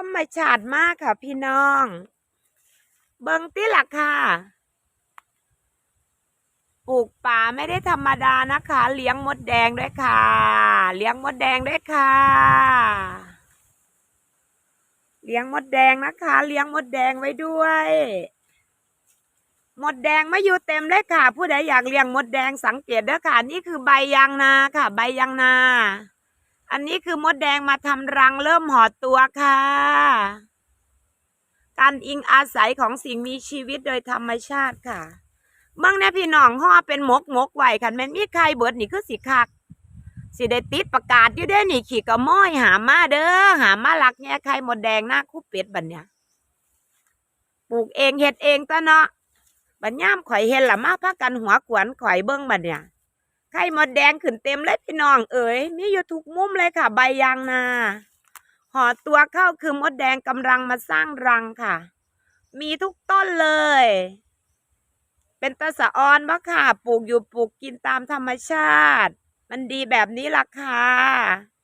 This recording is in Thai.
รรมชาติมากค่ะพี่น้อง เบิงติล่ะค่ะ ปลูกป่าไม่ได้ธรรมดานะคะ เลี้ยงมดแดงด้วยค่ะ เลี้ยงมดแดงด้วยค่ะ เลี้ยงมดแดงนะคะ เลี้ยงมดแดงไว้ด้วย มดแดงไม่อยู่เต็มเลยค่ะ ผู้ใดอยากเลี้ยงมดแดงสังเกตเด้อค่ะ นี่คือใบยางนาค่ะ ใบยางนา อันนี้คือมดแดงมาทำรังเริ่มห่อตัวค่ะ การอิงอาศัยของสิ่งมีชีวิตโดยธรรมชาติค่ะเมื่อเนี่ยพี่น้องห่อเป็นหมกหมกไหวคันแม่นมีใครเบิดนี่คือสิคักสิได้ติดประกาศอยู่เด้นี่ขี่กระม้อยหามาเด้อหามาหลักแง่ไข่มดแดงหน้าคู่เป็ดบัดเนี่ยปลูกเองเฮ็ดเองตะเนาะบัดย่ามข่อยเห็นละมาพากันหัวขวนข่อยเบิ่งบัดเนี่ย ไข่มดแดงขึ้นเต็มเลยพี่น้องเอ๋ยมีอยู่ทุกมุมเลยค่ะ ใบยางนาห่อตัวเข้าคือมดแดงกำลังมาสร้างรังค่ะ มีทุกต้นเลย เป็นตะสะออนบะค่ะ ปลูกอยู่ปลูกกินตามธรรมชาติ มันดีแบบนี้ล่ะค่ะ